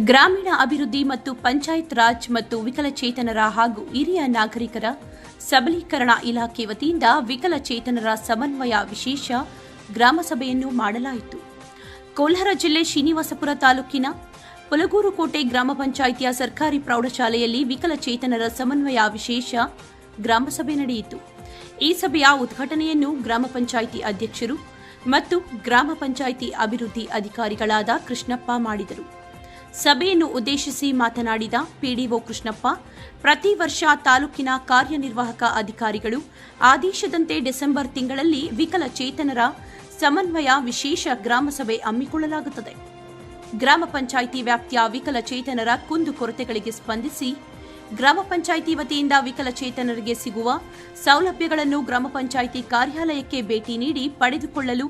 ಗ್ರಾಮೀಣ ಅಭಿವೃದ್ಧಿ ಮತ್ತು ಪಂಚಾಯತ್ ರಾಜ್ ಮತ್ತು ವಿಕಲಚೇತನರ ಹಾಗೂ ಹಿರಿಯ ನಾಗರಿಕರ ಸಬಲೀಕರಣ ಇಲಾಖೆ ವತಿಯಿಂದ ವಿಕಲಚೇತನರ ಸಮನ್ವಯ ವಿಶೇಷ ಗ್ರಾಮಸಭೆಯನ್ನು ಮಾಡಲಾಯಿತು. ಕೋಲಾರ ಜಿಲ್ಲೆ ಶ್ರೀನಿವಾಸಪುರ ತಾಲೂಕಿನ ಪುಲಗೂರು ಕೋಟೆ ಗ್ರಾಮ ಪಂಚಾಯಿತಿಯ ಸರ್ಕಾರಿ ಪ್ರೌಢಶಾಲೆಯಲ್ಲಿ ವಿಕಲಚೇತನರ ಸಮನ್ವಯ ವಿಶೇಷ ಗ್ರಾಮಸಭೆ ನಡೆಯಿತು. ಈ ಸಭೆಯ ಉದ್ಘಾಟನೆಯನ್ನು ಗ್ರಾಮ ಪಂಚಾಯಿತಿ ಅಧ್ಯಕ್ಷರು ಮತ್ತು ಗ್ರಾಮ ಪಂಚಾಯಿತಿ ಅಭಿವೃದ್ಧಿ ಅಧಿಕಾರಿಗಳಾದ ಕೃಷ್ಣಪ್ಪ ಮಾಡಿದರು. ಸಭೆಯನ್ನು ಉದ್ದೇಶಿಸಿ ಮಾತನಾಡಿದ ಪಿಡಿಒ ಕೃಷ್ಣಪ್ಪ, ಪ್ರತಿ ವರ್ಷ ತಾಲೂಕಿನ ಕಾರ್ಯನಿರ್ವಾಹಕ ಅಧಿಕಾರಿಗಳು ಆದೇಶದಂತೆ ಡಿಸೆಂಬರ್ ತಿಂಗಳಲ್ಲಿ ವಿಕಲಚೇತನರ ಸಮನ್ವಯ ವಿಶೇಷ ಗ್ರಾಮಸಭೆ ಹಮ್ಮಿಕೊಳ್ಳಲಾಗುತ್ತದೆ. ಗ್ರಾಮ ಪಂಚಾಯಿತಿ ವ್ಯಾಪ್ತಿಯ ವಿಕಲಚೇತನರ ಕುಂದುಕೊರತೆಗಳಿಗೆ ಸ್ಪಂದಿಸಿ ಗ್ರಾಮ ಪಂಚಾಯಿತಿ ವತಿಯಿಂದ ವಿಕಲಚೇತನರಿಗೆ ಸಿಗುವ ಸೌಲಭ್ಯಗಳನ್ನು ಗ್ರಾಮ ಪಂಚಾಯಿತಿ ಕಾರ್ಯಾಲಯಕ್ಕೆ ಭೇಟಿ ನೀಡಿ ಪಡೆದುಕೊಳ್ಳಲು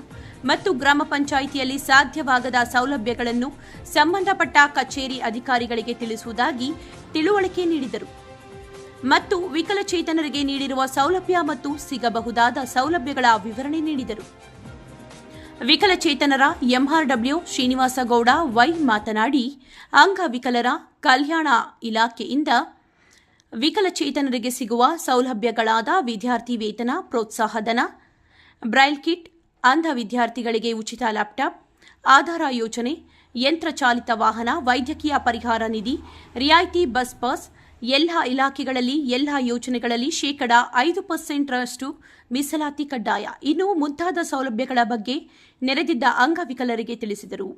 ಮತ್ತು ಗ್ರಾಮ ಪಂಚಾಯಿತಿಯಲ್ಲಿ ಸಾಧ್ಯವಾಗದ ಸೌಲಭ್ಯಗಳನ್ನು ಸಂಬಂಧಪಟ್ಟ ಕಚೇರಿ ಅಧಿಕಾರಿಗಳಿಗೆ ತಿಳಿಸುವುದಾಗಿ ತಿಳುವಳಿಕೆ ನೀಡಿದರು. ಮತ್ತು ವಿಕಲಚೇತನರಿಗೆ ನೀಡಿರುವ ಸೌಲಭ್ಯ ಮತ್ತು ಸಿಗಬಹುದಾದ ಸೌಲಭ್ಯಗಳ ವಿವರಣೆ ನೀಡಿದರು. ವಿಕಲಚೇತನರ ಎಂಆರ್ಡಬ್ಲ್ಯೂ ಶ್ರೀನಿವಾಸಗೌಡ ವೈ ಮಾತನಾಡಿ ಅಂಗವಿಕಲರ ಕಲ್ಯಾಣ ಇಲಾಖೆಯಿಂದ ವಿಕಲಚೇತನರಿಗೆ ಸಿಗುವ ಸೌಲಭ್ಯಗಳಾದ ವಿದ್ಯಾರ್ಥಿ ವೇತನ ಪ್ರೋತ್ಸಾಹಧನ ಬ್ರೈಲ್ ಕಿಟ್ ಅಂಧ ವಿದ್ಯಾರ್ಥಿಗಳಿಗೆ ಉಚಿತ ಲ್ಯಾಪ್ಟಾಪ್, ಆಧಾರ ಯೋಜನೆ, ಯಂತ್ರ ಚಾಲಿತ ವಾಹನ, ವೈದ್ಯಕೀಯ ಪರಿಹಾರ ನಿಧಿ, ರಿಯಾಯಿತಿ ಬಸ್ ಪಾಸ್, ಎಲ್ಲ ಇಲಾಖೆಗಳಲ್ಲಿ ಎಲ್ಲ ಯೋಜನೆಗಳಲ್ಲಿ ಶೇಕಡ ಐದು ಪರ್ಸೆಂಟ್ರಷ್ಟು ಮೀಸಲಾತಿ ಕಡ್ಡಾಯ. ಇನ್ನು ಮುಂತಾದ ಸೌಲಭ್ಯಗಳ ಬಗ್ಗೆ ನೆರೆದಿದ್ದ ಅಂಗವಿಕಲರಿಗೆ ತಿಳಿಸಿದರು.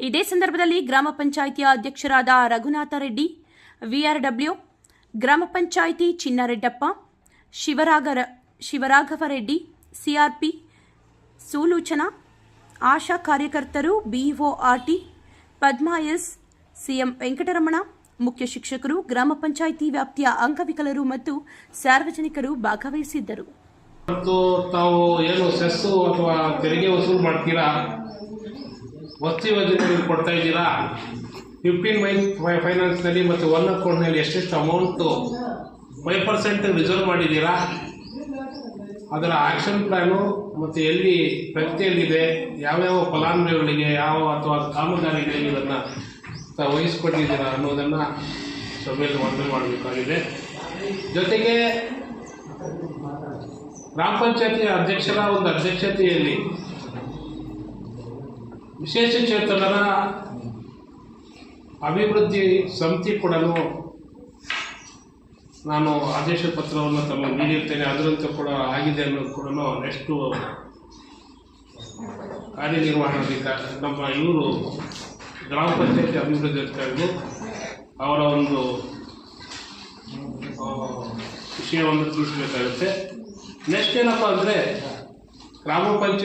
ಇದೇ ಸಂದರ್ಭದಲ್ಲಿ ಗ್ರಾಮ ಪಂಚಾಯಿತಿಯ ಅಧ್ಯಕ್ಷರಾದ ರಘುನಾಥ ರೆಡ್ಡಿ, ವಿಆರ್ಡಬ್ಲ್ಯೂ, ಗ್ರಾಮ ಪಂಚಾಯಿತಿ ಚಿನ್ನರೆಡ್ಡಪ್ಪ, ಶಿವರಾಗರ ಶಿವರಾಘವರೆಡ್ಡಿ ಸಿಆರ್ಪಿ ಸೂಲೂಚನಾ, ಆಶಾ ಕಾರ್ಯಕರ್ತರು, ಬಿಒಆರ್ಟಿ, ಪದ್ಮಾ ಎಸ್, ಸಿಎಂ ವೆಂಕಟರಮಣ, ಮುಖ್ಯ ಶಿಕ್ಷಕರು, ಗ್ರಾಮ ಪಂಚಾಯಿತಿ ವ್ಯಾಪ್ತಿಯ ಅಂಗವಿಕಲರು ಮತ್ತು ಸಾರ್ವಜನಿಕರು ಭಾಗವಹಿಸಿದ್ದರು. ಮತ್ತು ತಾವು ಏನು ಸೆಸ್ಸು ಅಥವಾ ತೆರಿಗೆ ವಸೂಲು ಮಾಡ್ತೀರಾ? ವಸ್ತು ಯೋಜನೆಗಳಿಗೆ ಕೊಡ್ತಾ ಇದ್ದೀರಾ? ಫಿಫ್ಟೀನ್ ಮೈ ಫೈನಾನ್ಸ್ನಲ್ಲಿ ಮತ್ತು ಒನ್ ಅಕೌಂಟ್ನಲ್ಲಿ ಎಷ್ಟೆಷ್ಟು ಅಮೌಂಟು ಫೈವ್ ಪರ್ಸೆಂಟ್ ರಿಸರ್ವ್ ಮಾಡಿದ್ದೀರಾ? ಅದರ ಆಕ್ಷನ್ ಪ್ಲ್ಯಾನು ಮತ್ತು ಎಲ್ಲಿ ಪ್ರಗತಿಯಲ್ಲಿದೆ, ಯಾವ್ಯಾವ ಫಲಾನುಭವಿಗಳಿಗೆ, ಯಾವ ಅಥವಾ ಕಾಮಗಾರಿಗಳಿಗೆ ಇದನ್ನು ವಹಿಸ್ಕೊಟ್ಟಿದ್ದೀರಾ ಅನ್ನೋದನ್ನು ಸಭೆಯಲ್ಲಿ ಮಂಡನೆ ಮಾಡಬೇಕಾಗಿದೆ. ಜೊತೆಗೆ ಗ್ರಾಮ ಪಂಚಾಯತಿಯ ಅಧ್ಯಕ್ಷರ ಒಂದು ಅಧ್ಯಕ್ಷತೆಯಲ್ಲಿ ವಿಶೇಷ ಚೇತನರ ಅಭಿವೃದ್ಧಿ ಸಮಿತಿ ಕೊಡಲು ನಾನು ಆದೇಶ ಪತ್ರವನ್ನು ತಮಗೆ ನೀಡಿರ್ತೇನೆ ಅದರಂತೆ ಕೂಡ ಆಗಿದೆ ಅನ್ನೋದು ಕೂಡ ನೆಕ್ಸ್ಟು ಕಾರ್ಯನಿರ್ವಹಣಾಧಿಕಾರಿ ನಮ್ಮ ಇವರು ಗ್ರಾಮ ಪಂಚಾಯತಿ ಅಭಿವೃದ್ಧಿ ಅಧಿಕಾರಿಗಳು, ಅವರ ಒಂದು ವಿಷಯವನ್ನು ತಿಳಿಸಬೇಕಾಗುತ್ತೆ. ನೆಕ್ಸ್ಟ್ ಏನಪ್ಪ ಅಂದರೆ, ಗ್ರಾಮ ಪಂಚಾಯತ್